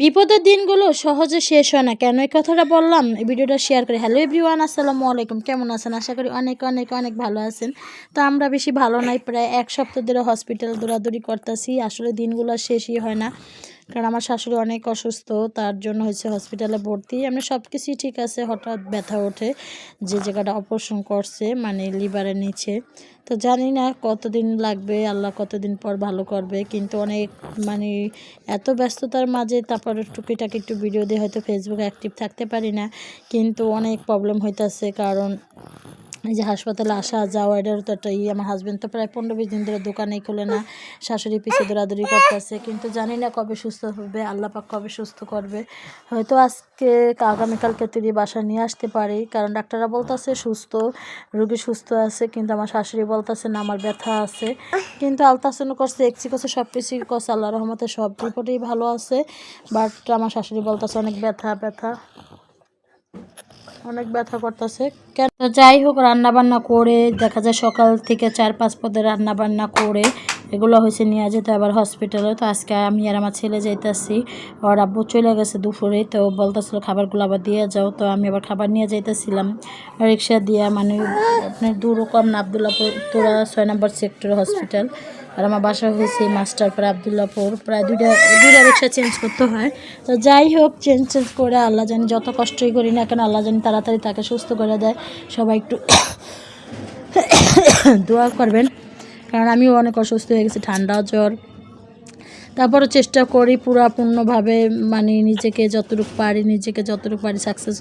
বিপদের দিনগুলো সহজে শেষ হয় না। কেন এই কথাটা বললাম? এই ভিডিওটা শেয়ার করে হ্যালো এভরিওয়ান আসসালামু আলাইকুম। কেমন আছেন? আশা করি অনেক অনেক অনেক ভালো আছেন। তো আমরা বেশি ভালো নাই। প্রায় এক সপ্তাহ ধরে হসপিটাল দৌড়াদৌড়ি করতেছি। আসলে দিনগুলো শেষই হয় না। কারণ আমার শাশুড়ি অনেক অসুস্থ, তার জন্য হচ্ছে হসপিটালে ভর্তি। আমি সব কিছুই ঠিক আছে, হঠাৎ ব্যথা ওঠে, যে জায়গাটা অপারেশন করছে মানে লিভারের নিচে। তো জানি না কতদিন লাগবে, আল্লাহ কতদিন পর ভালো করবে, কিন্তু অনেক মানে এত ব্যস্ততার মাঝে তারপর টুকিটাকি একটু ভিডিও দিয়ে হয়তো ফেসবুকে অ্যাক্টিভ থাকতে পারি না, কিন্তু অনেক প্রবলেম হইতাছে, কারণ এই যে হাসপাতালে আসা, যাওয়া এটারও তো একটা ই আমার হাজব্যান্ড তো প্রায় পনেরো বিশ দিন ধরে দোকানেই খোলে না। শাশুড়ি পিছিয়ে দৌড়াদৌড়ি করতেছে, কিন্তু জানি না কবে সুস্থ হবে, আল্লাহ পাক কবে সুস্থ করবে। হয়তো আজকে আগামীকালকে তুই বাসা নিয়ে আসতে পারি, কারণ ডাক্তাররা বলতেছে সুস্থ, রুগী সুস্থ আছে, কিন্তু আমার শাশুড়ি বলতেছে না, আমার ব্যথা আছে। কিন্তু আলতাসনও করছে এক্সি করছে সব কিছুই করছে আল্লাহ রহমতে সব রিপোর্টেই ভালো আছে। বাট আমার শাশুড়ি বলতেছে অনেক ব্যথা ব্যথা। অনেক ব্যথা করতেছে। কেন? যাই হোক, রান্নাবান্না করে, দেখা যায় সকাল থেকে চার পাঁচ পদে রান্নাবান্না করে এগুলো হয়েছে নিয়ে যেতে আবার হসপিটালে তো আজকে আমি আর আমার ছেলে যাইতেছি। ওর আব্বু চলে গেছে দুপুরে, তো বলতেছিল খাবারগুলো আবার দিয়ে যাও। তো আমি আবার খাবার নিয়ে যাইতেছিলাম। রিক্সা দিয়ে মানে আপনার দূর কম আবদুল্লাপুর তোরা ছয় নম্বর সেক্টর হসপিটাল আর আমার বাসা হয়েছে মাস্টারপুর আবদুল্লাপুর প্রায় দুইটা দুইটা রিক্সা চেঞ্জ করতে হয়। তো যাই হোক চেঞ্জ চেঞ্জ করে আল্লাহ জানি যত কষ্টই করি না কেন, আল্লাহ জানি তাড়াতাড়ি তাকে সুস্থ করে দেয়। সবাই একটু দোয়া করবেন। কারণ আমিও অনেক অসুস্থ হয়ে গেছি ঠান্ডা জ্বর। তারপরও চেষ্টা করি পুরাপূর্ণভাবে মানে নিজেকে যতটুকু পারি, নিজেকে যতটুকু পারি সাকসেস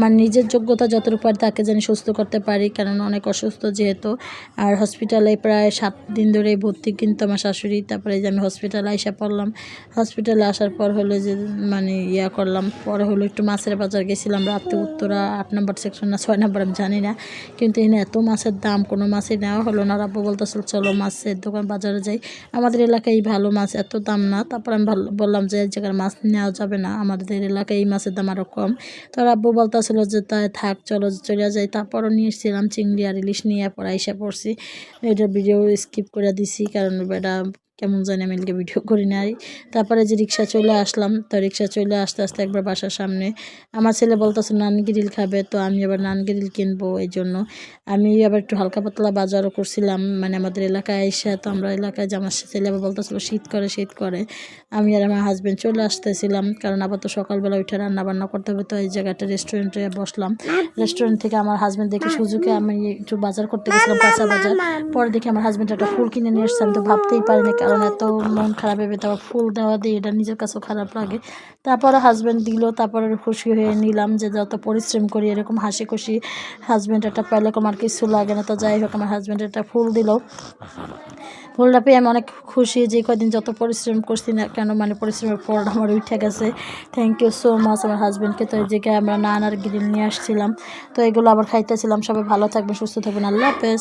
মানে নিজের যোগ্যতা যতটুকু পারি তাকে জানি সুস্থ করতে পারি কারণ অনেক অসুস্থ যেহেতু। আর হসপিটালে প্রায় সাত দিন ধরে ভর্তি কিন্তু আমার শাশুড়ি, তারপরে যে আমি হসপিটালে এসে পড়লাম। হসপিটালে আসার পর হলো যে মানে ইয়া করলাম, পরে হলো একটু মাছের বাজার গেছিলাম রাতে উত্তরা আট নম্বর সেকশন না ছয় নম্বর, আমি জানি না। কিন্তু এখানে এত মাছের দাম, কোনো মাছই নেওয়া হলো না। রাব্বু বলতেছিল, চলো মাছের দোকান বাজারে যাই। আমাদের এলাকায় ভালো মাছ, এত দাম না, তারপর আমি বললাম যে এই মাছ নেওয়া যাবে না, আমাদের এলাকায় এই মাছের দাম আরও কম। তো আব্বু বলতেছিল যে তাই থাক, চলো, চলে যাই। তারপরও নিয়ে এসেছিলাম চিংড়ি আর ইলিশ নিয়ে পড়া এসে পড়ছি। এটা ভিডিও স্কিপ করে দিছি, কারণ এটা কেমন জানি আমি এদিকে ভিডিও করি নাই। তারপরে যে রিক্সা চলে আসলাম, তো রিক্সা চলে আসতে আসতে একবার বাসার সামনে আমার ছেলে বলতেছে নান গ্রিল খাবে। তো আমি আবার নান গ্রিল কিনবো এই জন্য। আমি আবার একটু হালকা পাতলা বাজারও করছিলাম মানে আমাদের এলাকায় এসে তো আমরা এলাকায় যে আমার ছেলে আবার বলতেছিল, শীত করে শীত করে। আমি আর আমার হাজব্যান্ড চলে আসতেছিলাম, কারণ আবার তো সকালবেলা উঠে রান্না বান্না করতে হবে, তো এই জায়গাটা রেস্টুরেন্টে বসলাম। রেস্টুরেন্ট থেকে আমার হাজব্যান্ড দেখে সুযোগে আমি একটু বাজার করতে গেছিলাম, কাঁচা বাজার। পরে দেখি আমার হাজব্যান্ড একটা ফুল কিনে নিয়ে এসছে, আমি তো ভাবতেই পারিনি কারণ এত মন খারাপ ভেবে তারপর ফুল দেওয়া দিয়ে এটা নিজের কাছেও খারাপ লাগে। তারপরে হাজব্যান্ড দিল, তারপরে খুশি হয়ে নিলাম যে যত পরিশ্রম করি, এরকম হাসি খুশি হাজব্যান্ড একটা পেলে আমার কিছু লাগে না। তো যাই হোক, আমার হাজব্যান্ড একটা ফুল দিল। ফুলটা পেয়ে আমি অনেক খুশি যে কদিন যত পরিশ্রম করছি না কেন মানে পরিশ্রমের ফল আমার উঠে গেছে। থ্যাংক ইউ সো মাচ আমার হাজব্যান্ডকে তো এই জায়গায় আমরা নান আর গ্রিল নিয়ে আসছিলাম। তো এগুলো আবার খাইতেছিলাম। সবাই ভালো থাকবেন, সুস্থ থাকবেন। আল্লাহ হাফেজ।